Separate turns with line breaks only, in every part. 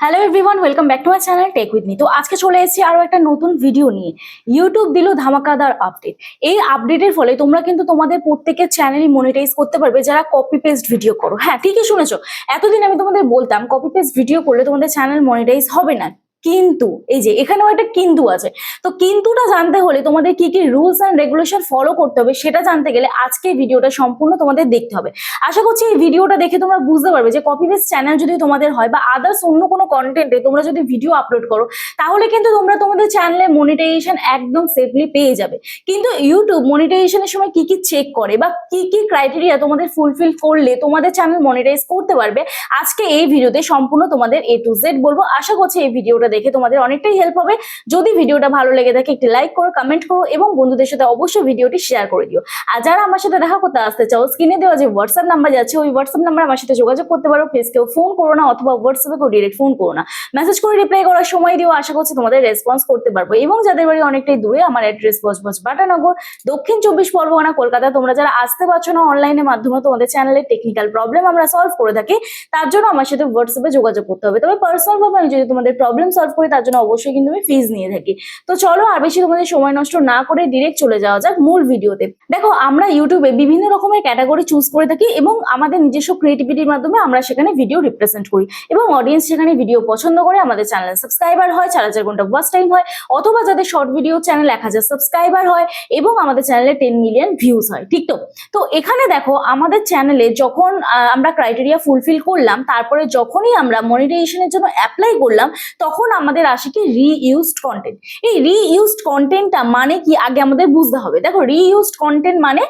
Hello everyone welcome back to our channel tech with me তো আজকে চলে এসেছি আরও একটা নতুন ভিডিও নিয়ে। ইউটিউব দিল ধামাকাদার আপডেট এই আপডেটের ফলে তোমরা কিন্তু তোমাদের প্রত্যেকের চ্যানেলই মনিটাইজ করতে পারবে যারা কপি পেস্ট ভিডিও করো। হ্যাঁ ঠিকই শুনেছ। এতদিন আমি তোমাদের বলতাম কপি পেস্ট ভিডিও করলে তোমাদের চ্যানেল মনিটাইজ হবে না। কিন্তু, এই যে এখানেও একটা কিন্তু আছে। তো কিন্তুটা জানতে হলে তোমাদের কি কি রুলস অ্যান্ড রেগুলেশন ফলো করতে হবে সেটা জানতে গেলে আজকে ভিডিওটা সম্পূর্ণ তোমাদের দেখতে হবে। আশা করছি এই ভিডিওটা দেখে তোমরা বুঝতে পারবে যে কপি পেস্ট চ্যানেল যদি তোমাদের হয় বা আদার্স অন্য কোনো কন্টেন্টে তোমরা যদি ভিডিও আপলোড করো, তাহলে কিন্তু তোমরা তোমাদের চ্যানেলে মনিটাইজেশন একদম সেফলি পেয়ে যাবে। কিন্তু ইউটিউব মনিটাইজেশনের সময় কি কি চেক করে বা কি কি ক্রাইটেরিয়া তোমাদের ফুলফিল করলে তোমাদের চ্যানেল মনিটাইজ করতে পারবে, আজকে এই ভিডিওতে সম্পূর্ণ তোমাদের এ টু জেড বলব। আশা করছি এই ভিডিওটা দেখে তোমাদের অনেকটাই হেল্প হবে। যদি ভিডিওটা ভালো লেগে থাকে, একটি লাইক করো কমেন্ট করো এবং বন্ধুদের সাথে অবশ্যই ভিডিওটি শেয়ার করে দিও। আর যারা আমার সাথে দেখা করতে আসতে চাও স্ক্রিনে দেওয়া যে হোয়াটসঅ্যাপ নাম্বার যাচ্ছে, ওই হোয়াটসঅ্যাপ নাম্বার আমার সাথে যোগাযোগ করতে পারো। প্লিজ কেউ ফোন করো না অথবা হোয়াটসঅ্যাপে কেউ ডিরেক্ট ফোন করো না। মেসেজ করে রিপ্লাই করার সময় দিও, আশা করছি তোমাদের রেসপন্স করতে পারব। এবং যাদের বাড়ি অনেকটাই দূরে, আমার অ্যাড্রেস বজবজ বাটানগর, দক্ষিণ চব্বিশ পরগনা, কলকাতা, তোমরা যারা আসতে পারছ না অনলাইনের মাধ্যমে, তোমাদের চ্যানেলের টেকনিক্যাল প্রবলেম আমরা সলভ করে থাকি, তার জন্য আমার সাথে হোয়াটসঅ্যাপে যোগাযোগ করতে হবে। তবে পার্সোনাল ভাবে আমি যদি তোমাদের প্রবলেম সলভ করি, তার জন্য অবশ্যই কিন্তু আমি ফিজ নিয়ে থাকি। তো চলো আর বেশি তোমাদের সময় নষ্ট না করে ডিরেক্ট চলে যাওয়া যাক মূল ভিডিওতে দেখো, আমরা ইউটিউবে বিভিন্ন রকমের ক্যাটাগরি চুজ করে থাকি এবং আমাদের নিজস্ব ক্রিয়েটিভিটির মাধ্যমে আমরা সেখানে ভিডিও রিপ্রেজেন্ট করি এবং অডিয়েন্স সেখানে ভিডিও পছন্দ করে আমাদের চ্যানেল সাবস্ক্রাইবার হয়, চার হাজার ঘণ্টা ওয়াচ টাইম হয়, অথবা যাদের শর্ট ভিডিও চ্যানেল এক হাজার সাবস্ক্রাইবার হয় এবং আমাদের চ্যানেলে টেন মিলিয়ন ভিউজ হয়, ঠিক তো? তো এখানে দেখো, আমাদের চ্যানেলে যখন আমরা ক্রাইটেরিয়া ফুলফিল করলাম, তারপরে যখনই আমরা মনিটাইজেশনের জন্য অ্যাপ্লাই করলাম, তখন আমাদের আসে কি রিইউজড কন্টেন্ট এই রিইউজড কন্টেন্টটা মানে কি? আগে আমাদের বুঝতে হবে। দেখো রিইউজড কন্টেন্ট মানে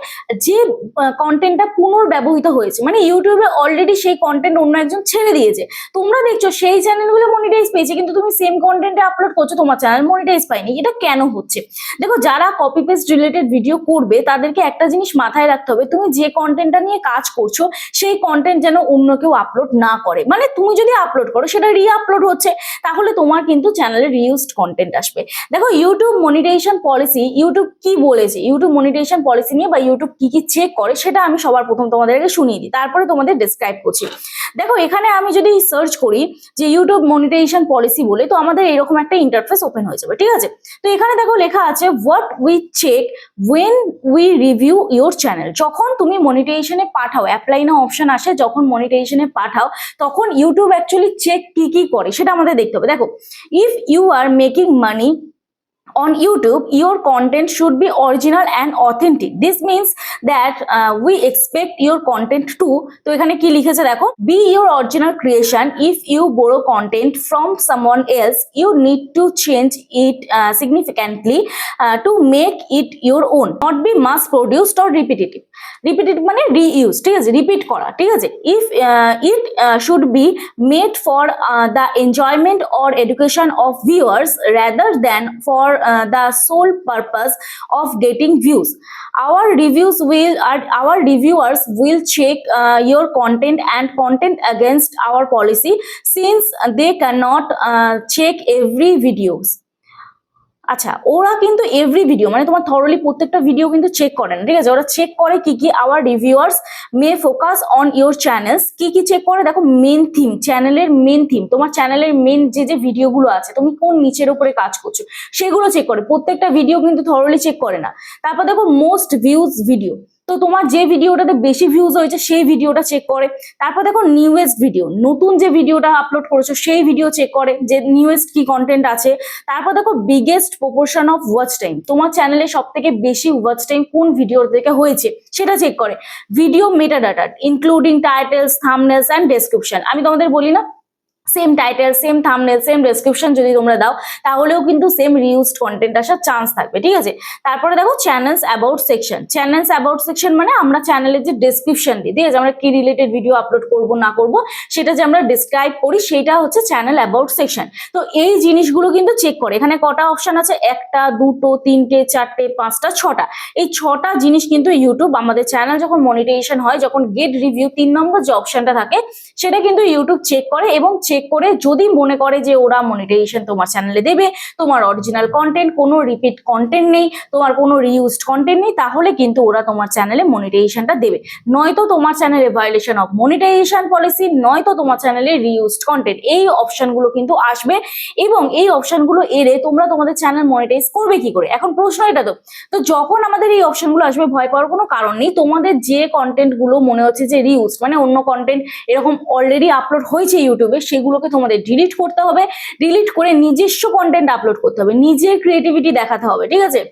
যে কন্টেন্টটা পুনর্ব্যবহৃত হয়েছে। মানে ইউটিউবে অলরেডি সেই কন্টেন্ট অন্য একজন ছেড়ে দিয়েছে। তোমরা দেখছ, সেই চ্যানেলগুলো মনিটাইজ পেয়েছে, কিন্তু তুমি সেম কন্টেন্টে আপলোড করছ, তোমার চ্যানেল মনিটাইজ পাইনি এটা কেন হচ্ছে? দেখো, যারা কপি পেস্ট রিলেটেড ভিডিও করবে, তাদেরকে একটা জিনিস মাথায় রাখতে হবে, তুমি যে কন্টেন্টটা নিয়ে কাজ করছ, সেই কন্টেন্ট যেন অন্য কেউ আপলোড না করে। মানে তুমি যদি আপলোড করো, সেটা রি আপলোড হচ্ছে, তাহলে তোমার কিন্তু চ্যানেলে রিউজড কন্টেন্ট আসবে। দেখো ইউটিউব মনিটাইজেশন পলিসি ইউটিউব কি বলেছে? ইউটিউব মনিটাইজেশন পলিসি নিয়ে বা ইউটিউব কি কি চেক করে সেটা আমি সবার প্রথম তোমাদেরকে শুনিয়ে দিই। তারপরে তোমাদের ডিসক্রাইব করছি। দেখো এখানে আমি যদি সার্চ করি যে ইউটিউব মনিটাইজেশন পলিসি বলে, তো আমাদের এরকম একটা ইন্টারফেস ওপেন হয়ে যাবে, ঠিক আছে? তো এখানে দেখো লেখা আছে what we check when we review your channel যখন তুমি মনিটাইজেশনে পাঠাও অ্যাপ্লাই না অপশন আসে, যখন মনিটাইজেশনে পাঠাও, তখন ইউটিউব অ্যাকচুয়ালি চেক কি কি করে, সেটা আমাদের দেখতে হবে। দেখো if you are making money on youtube your content should be original and authentic this means that uh, we expect your content to তো এখানে কি লিখেছে দেখো be your original creation if you borrow content from someone else you need to change it uh, significantly uh, to make it your own not be mass produced or repetitive repetitive মানে reuse ঠিক আছে repeat করা ঠিক আছে if it should be made for the enjoyment or education of viewers rather than for Uh, the sole purpose of getting views. Our reviews will uh, our reviewers will check uh, your content and content against our policy since they cannot check every videos. আচ্ছা ওরা কিন্তু every video মানে তোমার thoroughly প্রত্যেকটা video কিন্তু check করে না, ঠিক আছে? ওরা চেক করে কি কি our reviewers may focus on your channels কি কি চেক করে? দেখো মেন থিম চ্যানেলের মেন থিম তোমার চ্যানেলের মেন যে যে ভিডিওগুলো আছে, তুমি কোন নিচের উপরে কাজ করছ, সেগুলো চেক করে, প্রত্যেকটা ভিডিও কিন্তু থরলি চেক করে না। তারপর দেখো মোস্ট ভিউজ ভিডিও তো তোমার যে ভিডিওটাতে বেশি ভিউজ হয়েছে, সেই ভিডিওটা চেক করে। তারপর দেখো নিউয়েস্ট ভিডিও নতুন যে ভিডিওটা আপলোড করেছ, সেই ভিডিও চেক করে যে নিউয়েস্ট কি কন্টেন্ট আছে। তারপর দেখো biggest proportion of watch time তোমার চ্যানেলে সব থেকে বেশি ওয়াচ টাইম কোন ভিডিওর থেকে হয়েছে, সেটা চেক করে। Video meta data including titles thumbnails and description আমি তোমাদের বলি না same title same thumbnail same description যদি তোমরা দাও, তাহলেও কিন্তু সেম রিউজড কন্টেন্ট আসার চান্স থাকবে, ঠিক আছে? তারপরে দেখো channels about section channels about section মানে আমরা চ্যানেলের যে ডেসক্রিপশন দিই, ঠিক আছে? আমরা কি রিলেটেড ভিডিও আপলোড করব, না করব, সেটা যে আমরা ডিসক্রাইব করি, সেটা হচ্ছে চ্যানেল অ্যাবাউট সেকশন তো এই জিনিসগুলো কিন্তু চেক করে। এখানে কটা অপশন আছে? একটা, দুটো, তিনটে, চারটে, পাঁচটা, ছটা। এই ছটা জিনিস কিন্তু ইউটিউব আমাদের চ্যানেল যখন মনিটাইজেশন হয়, যখন গেট রিভিউ তিন নম্বর যে অপশনটা থাকে, সেটা কিন্তু ইউটিউব চেক করে এবং চেক করে যদি মনে করে যে ওরা মনিটাইজেশন তোমার চ্যানেলে দেবে, তোমার অরিজিনাল কন্টেন্ট কোনো রিপিট কন্টেন্ট নেই, তোমার কোনো রিউজড কন্টেন্ট নেই, তাহলে কিন্তু ওরা তোমার চ্যানেলে মনিটাইজেশনটা দেবে। নয়তো তোমার চ্যানেলে ভায়োলেশন অফ মনিটাইজেশন পলিসি নয়তো তোমার চ্যানেলে রিউজড কন্টেন্ট এই অপশনগুলো কিন্তু আসবে এবং এই অপশনগুলো এলে তোমরা তোমাদের চ্যানেল মনিটাইজ করবে কি করে? এখন প্রশ্ন এটা তো। তো যখন আমাদের এই অপশনগুলো আসবে, ভয় পাওয়ার কোনো কারণ নেই। তোমাদের যে কন্টেন্টগুলো মনে হচ্ছে যে রিউজ মানে অন্য কন্টেন্ট এরকম অলরেডি আপলোড হয়েছে ইউটিউবে সেগুলোকে তোমাদের ডিলিট করতে হবে ডিলিট করে নিজস্ব কন্টেন্ট আপলোড করতে হবে, নিজের ক্রিয়েটিভিটি দেখাতে হবে, ঠিক আছে?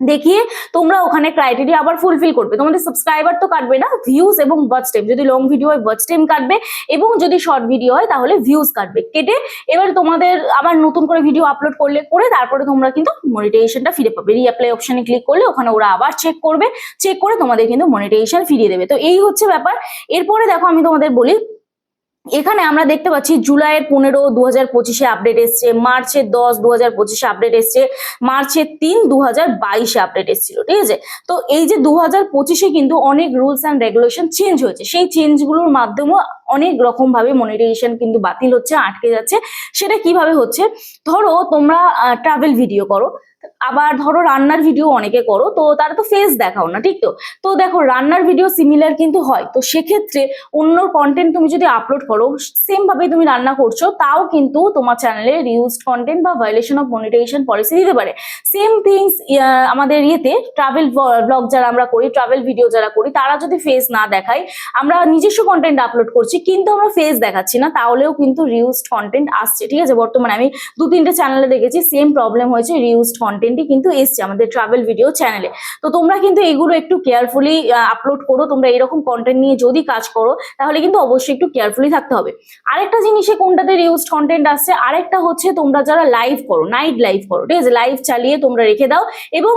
দেখিয়ে তোমরা ওখানে ক্রাইটেরিয়া আবার ফুলফিল করবে। তোমাদের সাবস্ক্রাইবার তো কাটবে না ভিউজ এবং ওয়াচ টাইম যদি লং ভিডিও হয় ওয়াচ টাইম কাটবে এবং যদি শর্ট ভিডিও হয়, তাহলে ভিউজ কাটবে। কেটে এবার তোমাদের আবার নতুন করে ভিডিও আপলোড করলে, করে তারপরে তোমরা কিন্তু মনিটাইজেশনটা ফিরে পাবে। রিঅ্যাপ্লাই অপশানে ক্লিক করলে ওখানে ওরা আবার চেক করবে। চেক করে তোমাদের কিন্তু মনিটাইজেশন ফিরিয়ে দেবে। তো এই হচ্ছে ব্যাপার। এরপরে দেখো আমি তোমাদের বলি এখানে আমরা দেখতে পাচ্ছি জুলাইয়ের পনেরো দু হাজার পঁচিশে আপডেট এসছে, মার্চের দশ দু হাজার পঁচিশে আপডেট এসছে, মার্চের তিন দু হাজার বাইশে আপডেট এসেছিল, ঠিক আছে? তো এই যে দু হাজার পঁচিশে কিন্তু অনেক রুলস অ্যান্ড রেগুলেশন চেঞ্জ হয়েছে। সেই চেঞ্জগুলোর মাধ্যমেও অনেক রকম ভাবে মনিটাইজেশন কিন্তু বাতিল হচ্ছে, আটকে যাচ্ছে। সেটা কীভাবে হচ্ছে? ধরো তোমরা ট্রাভেল ভিডিও করো। আবার ধরো রান্নার ভিডিও অনেকে করো, তো তারা তো ফেস দেখাও না, ঠিক তো? তো দেখো রান্নার ভিডিও সিমিলার কিন্তু হয়, তো সেক্ষেত্রে অন্য কন্টেন্ট তুমি যদি আপলোড করো সেম ভাবে তুমি রান্না করছ, তাও কিন্তু তোমার চ্যানেলে রিউজড কন্টেন্ট বা ভায়োলেশন অফ মনিটাইজেশন পলিসি দিতে পারে। সেম থিংস আমাদের ইয়েতে ট্রাভেল ব্লগ যারা আমরা করি ট্রাভেল ভিডিও যারা করি, তারা যদি ফেস না দেখায়, আমরা নিজস্ব কন্টেন্ট আপলোড করছি, কিন্তু আমরা ফেস দেখাচ্ছি না, তাহলেও কিন্তু রিউজড কন্টেন্ট আসছে, ঠিক আছে? বর্তমানে আমি দু তিনটে চ্যানেলে দেখেছি সেম প্রবলেম হয়েছে রিউজড কন্টেন্টই কিন্তু এসছে আমাদের ট্রাভেল ভিডিও চ্যানেলে তো তোমরা কিন্তু এগুলো একটু কেয়ারফুলি আপলোড করো, তোমরা এরকম কন্টেন্ট নিয়ে যদি কাজ করো, তাহলে কিন্তু অবশ্যই একটু কেয়ারফুলি থাকতে হবে। আরেকটা জিনিসে কোনটাতে রিউজড কন্টেন্ট আসছে, আরেকটা হচ্ছে তোমরা যারা লাইভ করো নাইট লাইভ করো, ঠিক আছে? লাইভ চালিয়ে তোমরা রেখে দাও এবং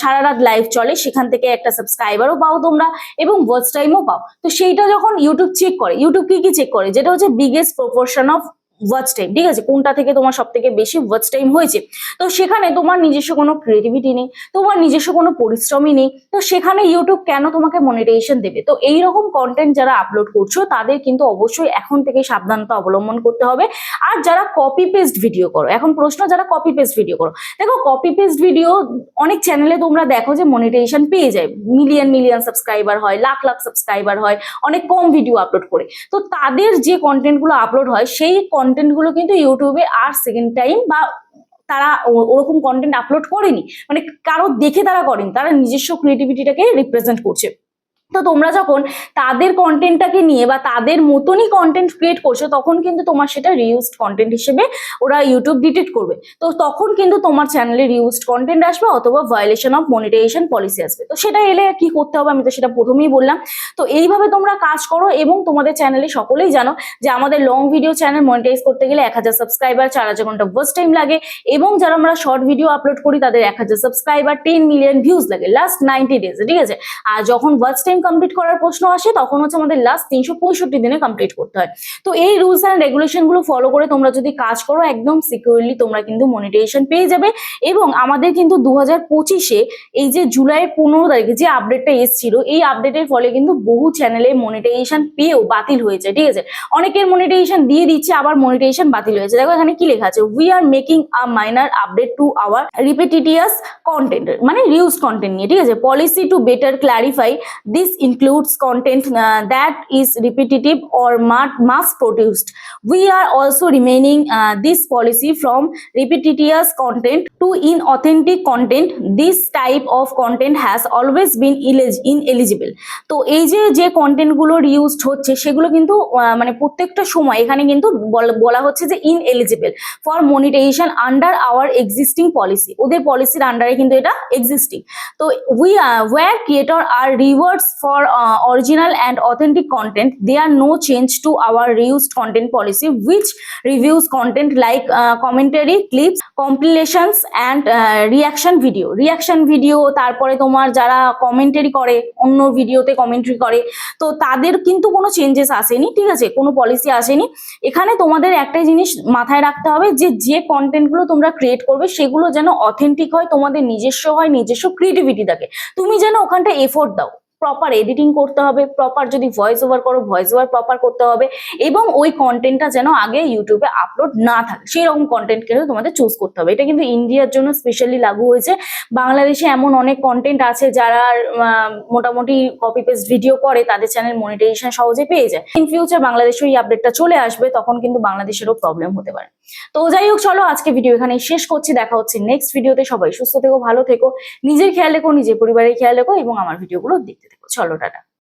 সারা রাত লাইভ চলে, সেখান থেকে একটা সাবস্ক্রাইবারও পাও তোমরা এবং ওয়াচ টাইমও পাও। তো সেইটা যখন ইউটিউব চেক করে ইউটিউব কি কি চেক করে? যেটা হচ্ছে biggest proportion of watch time ঠিক আছে? কোনটা থেকে তোমার সব থেকে বেশি ওয়াচ টাইম হয়েছে? তো সেখানে তোমার নিজস্ব কোনো ক্রিয়েটিভিটি নেই, তোমার নিজস্ব কোনো পরিশ্রমই নেই, তো সেখানে ইউটিউব কেন তোমাকে মনিটাইজেশন দেবে? তো এই রকম কন্টেন্ট যারা আপলোড করছ, তাদের কিন্তু অবশ্যই এখন থেকে সাবধানতা অবলম্বন করতে হবে। আর যারা কপি পেস্ট ভিডিও করো, এখন প্রশ্ন, যারা কপি পেস্ট ভিডিও করো, দেখো কপি পেস্ট ভিডিও অনেক চ্যানেলে তোমরা দেখো যে মনিটাইজেশন পেয়ে যায়। মিলিয়ন মিলিয়ন সাবস্ক্রাইবার হয়, লাখ লাখ সাবস্ক্রাইবার হয়, অনেক কম ভিডিও আপলোড করে। তো তাদের যে কন্টেন্টগুলো আপলোড হয়, সেই কন্টেন্টগুলো কিন্তু ইউটিউবে আর সেকেন্ড টাইম বা তারা ওরকম কন্টেন্ট আপলোড করেনি। মানে কারও দেখে তারা করেন, তারা নিজস্ব ক্রিয়েটিভিটিটাকে রিপ্রেজেন্ট করছে। তো তোমরা যখন তাদের কন্টেন্টটাকে নিয়ে বা তাদের মতনই কন্টেন্ট ক্রিয়েট করছ, তখন কিন্তু তোমার সেটা রিউজড কন্টেন্ট হিসেবে ওরা ইউটিউব ডিটেক্ট করবে। তো তখন কিন্তু তোমার চ্যানেলে রিউজড কন্টেন্ট আসবে অথবা ভায়োলেশন অফ মনিটাইজেশন পলিসি আসবে। তো সেটা এলে কি করতে হবে আমি তো সেটা প্রথমেই বললাম। তো এইভাবে তোমরা কাজ করো এবং তোমাদের চ্যানেলে সকলেই জানো যে আমাদের লং ভিডিও চ্যানেল মনিটাইজ করতে গেলে এক হাজার সাবস্ক্রাইবার চার হাজার ঘণ্টা ওয়াচ টাইম লাগে এবং যারা আমরা শর্ট ভিডিও আপলোড করি তাদের এক হাজার সাবস্ক্রাইবার টেন মিলিয়ন ভিউজ লাগে লাস্ট নাইনটি ডেজ ঠিক আছে? আর যখন ওয়াচ টাইম কমপ্লিট করার প্রশ্ন আসে, তখন হচ্ছে আমাদের লাস্ট তিনশো পঁয়ষট্টি দিনে কমপ্লিট করতে হয়। তো এই রুলস অ্যান্ড রেগুলেশনগুলো ফলো করে তোমরা যদি কাজ করো, একদম সিকিউরলি তোমরা কিন্তু মনিটাইজেশন পেয়ে যাবে। এবং আমাদের কিন্তু দু হাজার পঁচিশে এই যে জুলাইয়ের পনেরো তারিখে যে আপডেটটা এসেছিল, এই আপডেটের ফলে কিন্তু বহু চ্যানেলে মনিটাইজেশন পেয়েও বাতিল হয়েছে, ঠিক আছে? অনেকের মনিটাইজেশন দিয়ে দিচ্ছে, আবার মনিটাইজেশন বাতিল হয়েছে। দেখো এখানে কি লেখা আছে? We are making a minor update to our repetitious content মানে রিউজ কন্টেন্ট নিয়ে, ঠিক আছে? Policy to better clarify this includes content that is repetitive or mass produced we are also remaining uh, this policy from repetitious content to inauthentic content. This type of content has always been elig- ineligible. তো এই যে যে কন্টেন্টগুলো used হচ্ছে সেগুলো কিন্তু মানে প্রত্যেকটা সময় এখানে কিন্তু বল- হচ্ছে যে ineligible for monetization under our existing policy ওদের পলিসির আন্ডারে কিন্তু এটা এক্সিস্টিং তো we were creator are rewards for original and authentic content there are no change to our reused content policy which reviews content like commentary clips compilations and reaction video reaction video তারপরে তোমার যারা commentary করে, অন্য ভিডিওতে commentary করে, তো তাদের কিন্তু কোনো চেঞ্জেস আসেনি, ঠিক আছে? কোনো পলিসি আসেনি। এখানে তোমাদের একটাই জিনিস মাথায় রাখতে হবে যে যে কন্টেন্টগুলো তোমরা ক্রিয়েট করবে, সেগুলো যেন অথেন্টিক হয়, তোমাদের নিজস্ব হয়, নিজস্ব ক্রিয়েটিভিটি থাকে। তুমি যেন ওখানটা এফোর্ট দাও। প্রপার এডিটিং করতে হবে প্রপার যদি ভয়েস ওভার করো ভয়েস ওভার প্রপার করতে হবে এবং ওই কন্টেন্টটা যেন আগে ইউটিউবে আপলোড না থাকে। সেই রকম কন্টেন্ট কিন্তু তোমাদের চুজ করতে হবে। এটা কিন্তু ইন্ডিয়ার জন্য স্পেশালি লাগু হয়েছে। বাংলাদেশে এমন অনেক কন্টেন্ট আছে যারা মোটামুটি কপি পেস্ট ভিডিও করে, তাদের চ্যানেল মনিটাইজেশন সহজে পেয়ে যায়। ইন ফিউচার বাংলাদেশে এই আপডেটটা চলে আসবে, তখন কিন্তু বাংলাদেশেরও প্রবলেম হতে পারে। তো যাই হোক, চলো আজকে ভিডিও এখানে শেষ করছি। দেখা হচ্ছে নেক্সট ভিডিওতে সবাই সুস্থ থেকো, ভালো থেকো। নিজের খেয়াল রেখো, নিজের পরিবারের খেয়াল রেখো এবং আমার ভিডিওগুলো দেখতে থেকো চলো টাটা।